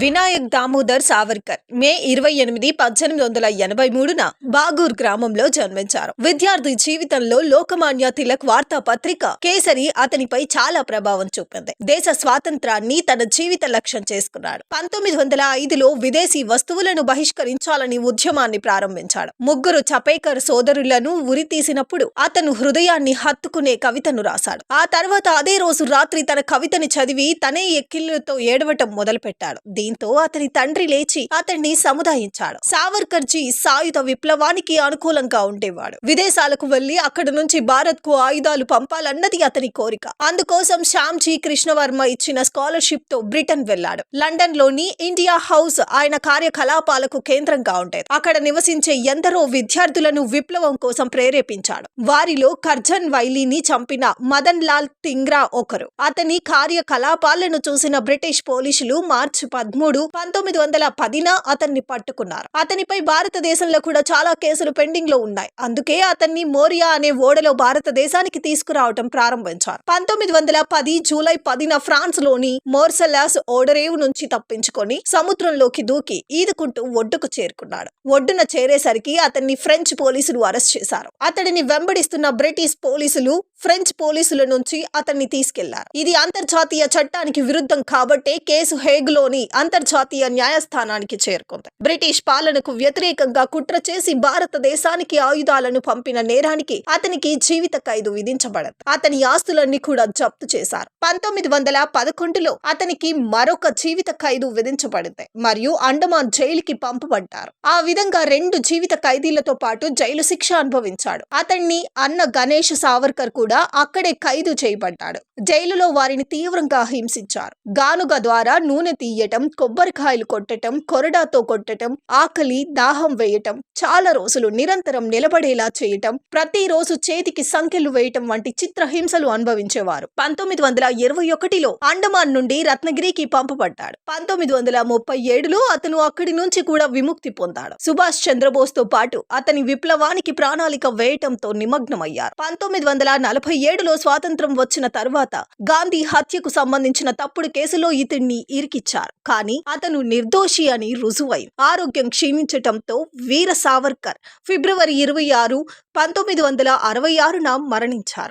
వినాయక్ దామోదర్ సావర్కర్ మే ఇరవై ఎనిమిది పద్దెనిమిది వందల ఎనభై మూడున బాగూర్ గ్రామంలో జన్మించారు. విద్యార్థి జీవితంలో లోకమాన్య తిలక్ వార్తా పత్రిక కేసరి అతనిపై చాలా ప్రభావం చూపింది. దేశ స్వాతంత్రాన్ని తన జీవిత లక్ష్యం చేసుకున్నాడు. పంతొమ్మిది వందల ఐదులో విదేశీ వస్తువులను బహిష్కరించాలని ఉద్యమాన్ని ప్రారంభించాడు. ముగ్గురు చపేకర్ సోదరులను ఉరి తీసినప్పుడు అతను హృదయాన్ని హత్తుకునే కవితను రాశాడు. ఆ తర్వాత అదే రోజు రాత్రి తన కవితని చదివి తనే ఎక్కిళ్ళతో ఏడవటం మొదలుపెట్టాడు. దీంతో అతని తండ్రి లేచి అతన్ని సముదాయించాడు. సావర్కర్జీ సాయుధ విప్లవానికి అనుకూలంగా ఉండేవాడు. విదేశాలకు వెళ్ళి అక్కడ నుంచి భారత్కు ఆయుధాలు పంపాలన్నది అతని కోరిక. అందుకోసం శ్యామ్జీ కృష్ణవర్మ ఇచ్చిన స్కాలర్షిప్తో బ్రిటన్ వెళ్ళాడు లండన్లోని ఇండియా హౌస్ ఆయన కార్యకలాపాలకు కేంద్రంగా ఉండేది. అక్కడ నివసించే ఎందరో విద్యార్థులను విప్లవం కోసం ప్రేరేపించాడు. వారిలో కర్జన్ వైలీని చంపిన మదన్ లాల్ తింగ్రా ఒకరు. అతని కార్యకలాపాలను చూసిన బ్రిటిష్ పోలీసులు మార్చి పదమూడు పంతొమ్మిది వందల పదిన అతన్ని పట్టుకున్నారు. అతనిపై భారతదేశంలో కూడా చాలా కేసులు పెండింగ్లో ఉన్నాయి. అందుకే అతన్ని మోరియా అనే ఓడలో భారతదేశానికి తీసుకురావటం ప్రారంభించారు. పంతొమ్మిది వందల పది జూలై పదిన ఫ్రాన్స్లోని మోర్సలాస్ ఓడరేవు నుంచి తప్పించుకొని సముద్రంలోకి దూకి ఈదుకుంటూ ఒడ్డుకు చేరుకున్నాడు. ఒడ్డున చేరేసరికి అతన్ని ఫ్రెంచ్ పోలీసులు అరెస్ట్ చేశారు. అతడిని వెంబడిస్తున్న బ్రిటిష్ పోలీసులు ఫ్రెంచ్ పోలీసుల నుంచి అతన్ని తీసుకెళ్ళారు. ఇది అంతర్జాతీయ చట్టానికి విరుద్ధం కాబట్టే కేసు హేగ్లోని అంతర్జాతీయ న్యాయస్థానానికి చేరుకుంది. బ్రిటిష్ పాలనకు వ్యతిరేకంగా కుట్ర చేసి భారతదేశానికి ఆయుధాలను పంపిన నేరానికి అతనికి జీవిత ఖైదు విధించబడదు. అతని ఆస్తులన్నీ కూడా జప్తు చేశారు. పంతొమ్మిది వందల పదకొండులో అతనికి మరొక జీవిత ఖైదు విధించబడింది మరియు అండమాన్ జైలుకి పంపబడ్డారు. ఆ విధంగా రెండు జీవిత ఖైదీలతో పాటు జైలు శిక్ష అనుభవించాడు. అతన్ని అన్న గణేష్ సావర్కర్ కూడా అక్కడే ఖైదు చేయబడ్డాడు. జైలులో వారిని తీవ్రంగా హింసించారు. గానుగ ద్వారా నూనె తీయటం కొబ్బరికాయలు కొట్టటం కొరడాతో కొట్టటం ఆకలి దాహం వేయటం చాలా రోజులు నిరంతరం నిలబడేలా చేయటం ప్రతిరోజు చేతికి సంఖ్యలు వేయటం వంటి చిత్రహింసలు అనుభవించేవారు. పంతొమ్మిది వందల ఇరవై ఒకటిలో అండమాన్ నుండి రత్నగిరికి పంపబడ్డాడు. పంతొమ్మిది వందల ముప్పై ఏడులో అతను అక్కడి నుంచి కూడా విముక్తి పొందాడు. సుభాష్ చంద్రబోస్తో పాటు అతని విప్లవానికి ప్రణాళిక వేయటంతో నిమగ్నమయ్యారు. పంతొమ్మిది వందల నలభై ఏడులో స్వాతంత్రం వచ్చిన తర్వాత గాంధీ హత్యకు సంబంధించిన తప్పుడు కేసులో ఇతన్ని ఇరికిచ్చారు. కానీ అతను నిర్దోషి అని రుజువై ఆరోగ్యం క్షీణించటంతో వీర సావర్కర్ ఫిబ్రవరి ఇరవై ఆరు పంతొమ్మిది వందల అరవై ఆరున మరణించారు.